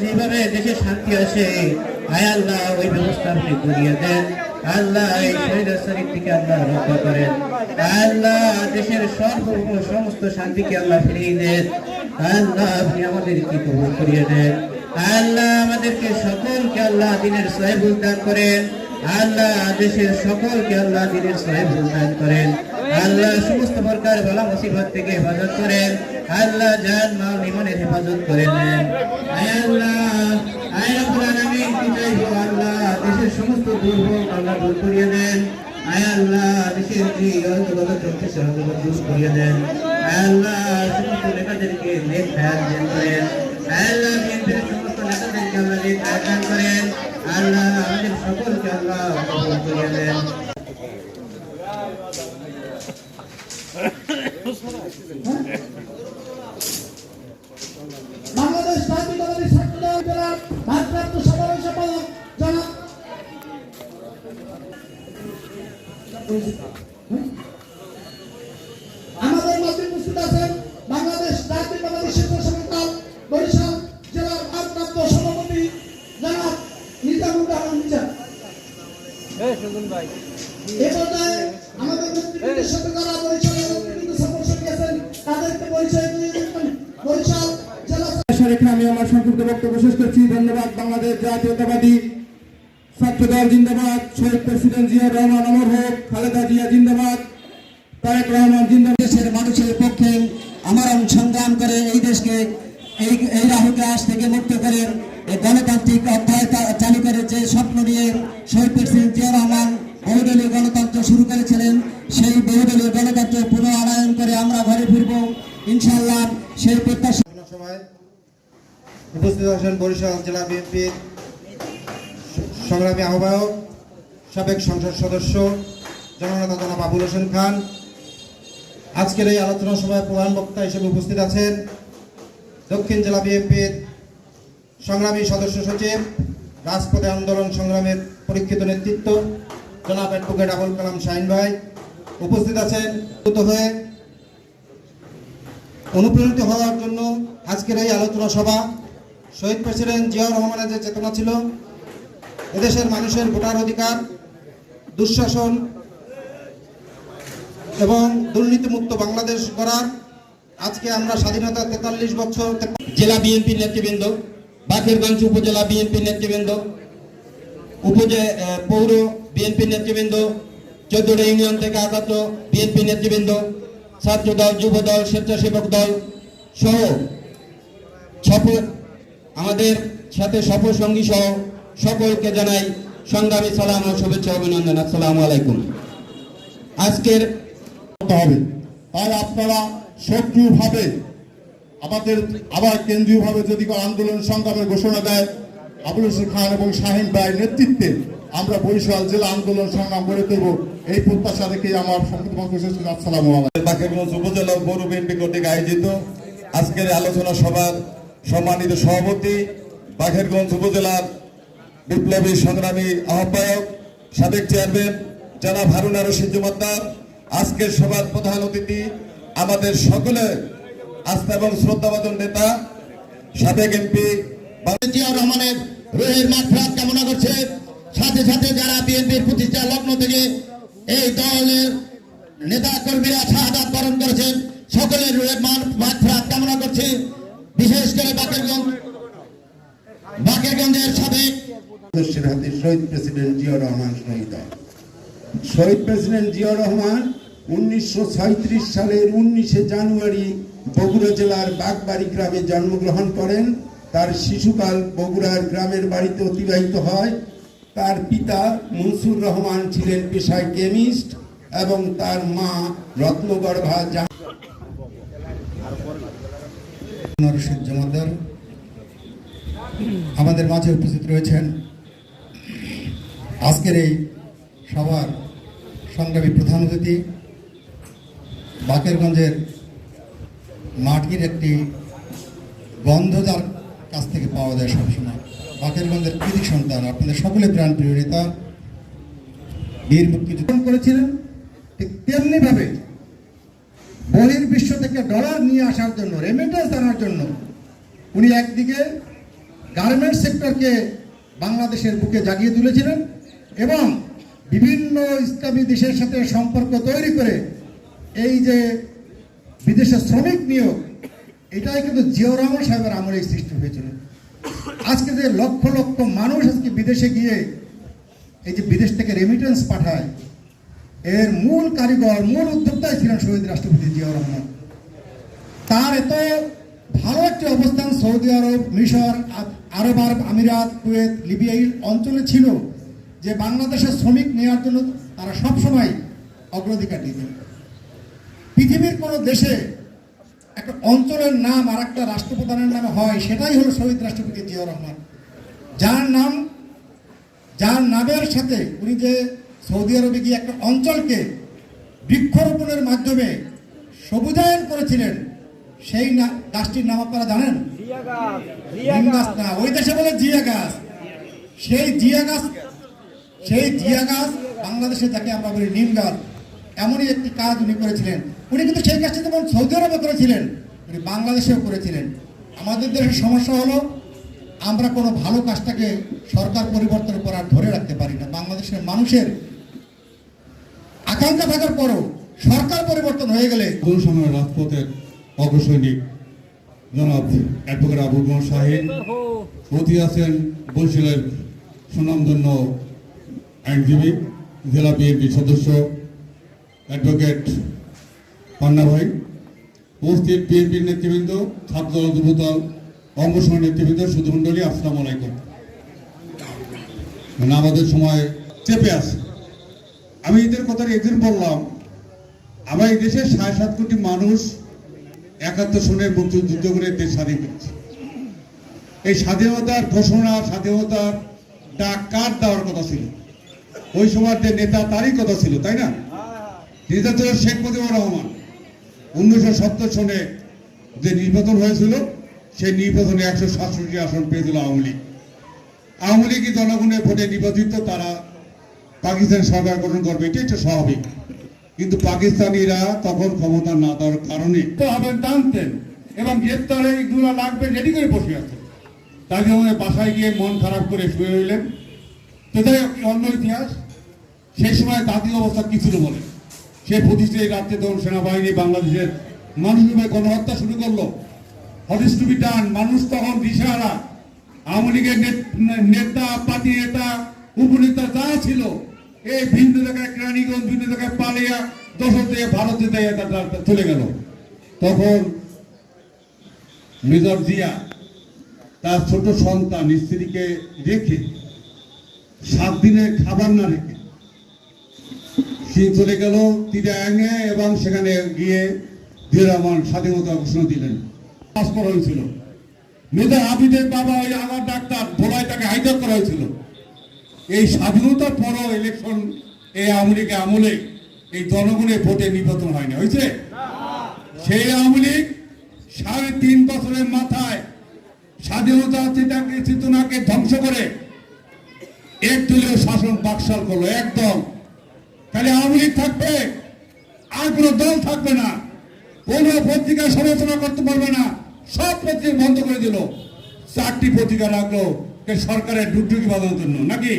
যেভাবে দেশে শান্তি আসে, আয় আল্লাহ, ওই ব্যবস্থা আপনি করিয়ে দেন। আল্লাহ থেকে আল্লাহ রক্ষা করেন। আল্লাহ, দেশের সর্ব সমস্ত শান্তিকে আল্লাহ ফিরিয়ে দেন। আল্লাহ, আপনি আমাদেরকে কবুল করিয়ে দেন। আল্লাহ, আমাদেরকে সকলকে আল্লাহ দিনের সাহেবুল দান করেন। আল্লাহ, দেশের সকলকে আল্লাহ দিনের সাহেবুল দান করেন। আল্লাহ, সমস্ত প্রকার বালা মুসিবত থেকে হেফাজত করেন। আল্লাহ জান মাল ইমানের হেফাজত করে নেন আয় আল্লাহ আয় রব্বুল আলামিন কি আল্লাহ দেশের সমস্ত দুর্ভোগ আল্লাহ দূর করিয়ে দেন। আয় আল্লাহ দেশের যে অরাজকতা চলতেছে অরাজকতা দূর করিয়ে দেন। আয় আল্লাহ সমস্ত নেতাদেরকে নেক হায়াত দান করেন। আয় আল্লাহ বিএনপির সমস্ত নেতাদেরকে আল্লাহ নেক হায়াত করেন। আল্লাহ আমাদের সকলকে আল্লাহ কবুল করিয়ে দেন। বাংলাদেশ জাতীয়তাবাদী ছাত্রদল জেলার ভারপ্রাপ্ত সাধারণ সম্পাদক জনাব আমাদের মধ্যে উপস্থিত আছেন বাংলাদেশ জাতীয়তাবাদী শিল্প সংগঠন বরিশাল জেলার ভারপ্রাপ্ত সভাপতি জনাব নিজামুর রহমান নিজাম। এ পর্যায়ে আমাদের নেতৃবৃন্দের সাথে রেখে করে এই দেশকে, এই এই রাহুগ্রাস থেকে মুক্ত এই গণতান্ত্রিক অধ্যায় চালু করে স্বপ্ন নিয়ে শহীদ প্রেসিডেন্ট রহমান বহুদলীয় গণতন্ত্র শুরু করেছিলেন, সেই বহুদলীয় গণতন্ত্র পুনরায়ন করে আমরা ঘরে ফিরব। ইনশাল্লাহ সেই প্রত্যাশা সভায় উপস্থিত আছেন বরিশাল জেলা বিএনপির সংগ্রামী আহ্বায়ক, সাবেক সংসদ সদস্য, জননেতা জনাব আবুল হোসেন খান। আজকের এই আলোচনা সভায় প্রধান বক্তা হিসেবে উপস্থিত আছেন দক্ষিণ জেলা বিএনপির সংগ্রামী সদস্য সচিব, রাজপথে আন্দোলন সংগ্রামের পরীক্ষিত নেতৃত্ব, জনাব অ্যাডভোকেট আবুল কালাম শাহিন ভাই। উপস্থিত আছেন হয়ে অনুপ্রাণিত হওয়ার জন্য আজকের এই আলোচনা সভা শহীদ প্রেসিডেন্ট জিয়াউর রহমানের যে চেতনা ছিল, এদেশের মানুষের ভোটার অধিকার, দুঃশাসন এবং দুর্নীতিমুক্ত বাংলাদেশ গড়ার আজকে আমরা স্বাধীনতা তেতাল্লিশ বছর জেলা বিএনপির নেতৃবৃন্দ, বাকেরগঞ্জ উপজেলা বিএনপির নেতৃবৃন্দ, উপজে পৌর বিএনপির নেতৃবৃন্দ চৌধুরী ইউনিয়ন থেকে আগত বিএনপি নেতৃবৃন্দ ছাত্র দল যুব দল স্বেচ্ছাসেবক দল সহ সফর আমাদের সাথে সফর সঙ্গী সহ সকলকে জানাই সংগ্রামী সালাম ও শুভেচ্ছা অভিনন্দন। আসসালামু আলাইকুম। আজকের হবে। তাই আপনারা সক্রিয়ভাবে আমাদের আবার কেন্দ্রীয়ভাবে যদি আন্দোলন সংগ্রামের ঘোষণা দেয়, আবুল হোসেন খান এবং শাহিন ভাইয়ের নেতৃত্বে আমরা বরিশাল জেলা আন্দোলন সংগ্রাম গড়ে তুলব। এই প্রত্যাশা রেখে আমার সংক্ষিপ্ত বক্তব্য শেষ করছি। আসসালামু আলাইকুম বাকেরগঞ্জ উপজেলা পৌর বিএনপি কর্তৃক আয়োজিত আজকের আলোচনা সভার সম্মানিত সভাপতি বাঘেরগঞ্জ উপজেলার বিপ্লবী সংগ্রামী আহ্বায়ক সাবেক চেয়ারম্যান জনাব হারুনা রশিদ জুমাদ্দার আজকের সভার প্রধান অতিথি আমাদের সকলের আস্থা এবং শ্রদ্ধাবাদন নেতা সাবেক এমপি জিয়া রহমানের রোহের মাঠফাত কামনা করছে সাথে সাথে যারা বিএনপির প্রতিষ্ঠা লগ্ন থেকে এই দলের নেতা কর্মীরা শাহাদাত বরণ করেছেন। সকলের মাঠফাত কামনা করছে। বিশেষ করে বাকেরগঞ্জ, বাকেরগঞ্জের সাবেক শহীদ প্রেসিডেন্ট জিয়া রহমান শহীদ শহীদ প্রেসিডেন্ট জিয়া রহমান উনিশশো সালের উনিশে জানুয়ারি বগুড়া জেলার বাগবাড়ি গ্রামে জন্মগ্রহণ করেন। তার শিশুকাল বগুড়ার গ্রামের বাড়িতে অতিবাহিত হয়। তার পিতা মনসুর রহমান ছিলেন পেশায় কেমিস্ট এবং তার মা রত্নগর্ভা জাহান আমাদের মাঝে উপস্থিত রয়েছেন আজকের এই সভার সংগ্রামী প্রধান অতিথি, বাকেরগঞ্জের মাটির একটি গন্ধ যার কাছ থেকে পাওয়া যায় সবসময়। বাকেরগঞ্জের কৃতি সন্তান, আপনাদের সকলে প্রাণ প্রিয় নেতা, বীর মুক্তিযুদ্ধ করেছিলেন। ঠিক তেমনি ভাবে বহির্বিশ্ব থেকে ডলার নিয়ে আসার জন্য রেমিটেন্স আনার জন্য, উনি একদিকে গার্মেন্টস সেক্টরকে বাংলাদেশের বুকে জাগিয়ে তুলেছিলেন এবং বিভিন্ন ইসলামী দেশের সাথে সম্পর্ক তৈরি করে এই যে বিদেশে শ্রমিক নিয়োগ, এটাই কিন্তু জিয়াউর সাহেবের আমলেই সৃষ্টি হয়েছিল। আজকে যে লক্ষ লক্ষ মানুষ আজকে বিদেশে গিয়ে এই যে বিদেশ থেকে রেমিটেন্স পাঠায়, এর মূল কারিগর, মূল উদ্যোক্তাই ছিলেন শহীদ রাষ্ট্রপতি জিয়াউর রহমান। তার এত ভালো একটি অবস্থান সৌদি আরব, মিশর আরব আরব আমিরাত, কুয়েত, লিবিয়া অঞ্চলে ছিল যে বাংলাদেশের শ্রমিক নেওয়ার জন্য তারা সবসময় অগ্রাধিকার দিতেন। পৃথিবীর কোনো দেশে একটা অঞ্চলের নাম আর একটা রাষ্ট্রপ্রধানের নামে হয় সেটাই হলো শহীদ রাষ্ট্রপতি জিয়াউর রহমান। যার নাম যার নামের সাথে উনি যে সৌদি আরবে গিয়ে একটা অঞ্চলকে বৃক্ষরোপণের মাধ্যমে সবুজায়ন করেছিলেন সেই না গাছটির নাম আপনারা জানেন? গাছ না ওই দেশে বলে জিয়া গাছ। সেই জিয়া গাছ সেই জিয়া গাছ বাংলাদেশে যাকে আমরা বলি নিম গাছ এমনই একটি কাজ উনি করেছিলেন। উনি কিন্তু সেই কাজটি যেমন সৌদি আরবে করেছিলেন, উনি বাংলাদেশেও করেছিলেন। আমাদের দেশের সমস্যা হলো, আমরা কোনো ভালো কাজটাকে সরকার পরিবর্তন পর আর ধরে রাখতে পারি না। বাংলাদেশের মানুষের আকাঙ্ক্ষা থাকার পরও সরকার পরিবর্তন হয়ে গেলে আন্দোলন সময় রাজপথের অগ্রসৈনিক জনাব অ্যাডভোকেট আবুল মোহাম্মদ শাহিন অতি আছেন বরিশালের সুনামধন্য আইনজীবী, জেলা বিএনপি সদস্য। অ্যাডভোকেট পান্না ভাই, উপস্থিত বিএনপির নেতৃবৃন্দ ছাত্রদল যুবদল অঙ্গসংঘ নেতৃবৃন্দ সুধমণ্ডলী আসসালামু আলাইকুম। মানে আমাদের সময় চেপে আছে। আমি এদের কথা একদিন বললাম, আমরা এই দেশে সাড়ে সাত কোটি মানুষ একাত্তর সনের মুক্তিযুদ্ধ করে দেশ স্বাধীন করেছে। এই স্বাধীনতার ঘোষণা, স্বাধীনতার ডাক কার দেওয়ার কথা ছিল? ওই সময় যে নেতা তারই কথা ছিল, তাই না? নেতা ছিল শেখ মুজিবুর রহমান উনিশশো সত্তর সনে যে নির্বাচন হয়েছিল, সেই নির্বাচনে একশো সাতষট্টি আসন পেয়েছিল আওয়ামী লীগ। আওয়ামী লীগই জনগণের ভোটে নির্বাচিত, তারা পাকিস্তান সরকার গঠন করবে, এটাই তো স্বাভাবিক। কিন্তু পাকিস্তানিরা তখন ক্ষমতা না দেওয়ার কারণে হবেন জানতেন এবং গ্রেপ্তারে এইগুলো লাগবে রেডি করে বসে আছে তাকে জন্য বাসায় গিয়ে মন খারাপ করে শুয়ে রইলেন। তো যাই অন্য ইতিহাস, সেই সময় জাতীয় অবস্থা কি ছিল বলে সে প্রতিষ্ঠিত রাজ্যে তখন সেনাবাহিনী বাংলাদেশের মানুষের গণহত্যা শুরু করল। হটিস টু বি ডান, মানুষ তখন দিশাহারা। আওয়ামী লীগের নেতা পার্টি নেতা, উপনেতা যা ছিল, এই ভিন্ন জায়গায় কেরানীগঞ্জ ভিন্ন জায়গায় পালিয়া দশর থেকে ভারতে চলে গেল। তখন মেজর জিয়া তার ছোট সন্তান, স্ত্রীকে রেখে সাত দিনের খাবার না রেখে সে চলে গেল তিরাঙ্গে এবং সেখানে গিয়ে জিয়া রহমান স্বাধীনতা ঘোষণা দিলেন। পাস করা হয়েছিল। মেজর আবিদের বাবা ওই আমার ডাক্তার ভোলায় তাকে হাইজাক করা হয়েছিল। এই স্বাধীনতার পরও ইলেকশন এই আওয়ামী আমলে এই জনগণের ভোটে নির্বাচন হয়নি হয়েছে? সেই আওয়ামী লীগ সাড়ে তিন বছরের মাথায় স্বাধীনতা চেতনাকে ধ্বংস করে একদলীয় শাসন বাকশাল করল, একদম। তাহলে আওয়ামী লীগ থাকবে, আর কোনো দল থাকবে না। কোনো পত্রিকা সমালোচনা করতে পারবে না, সব পত্রিকা বন্ধ করে দিল। চারটি পত্রিকা রাখল সরকারের ডুগডুগি বাজানোর জন্য, নাকি?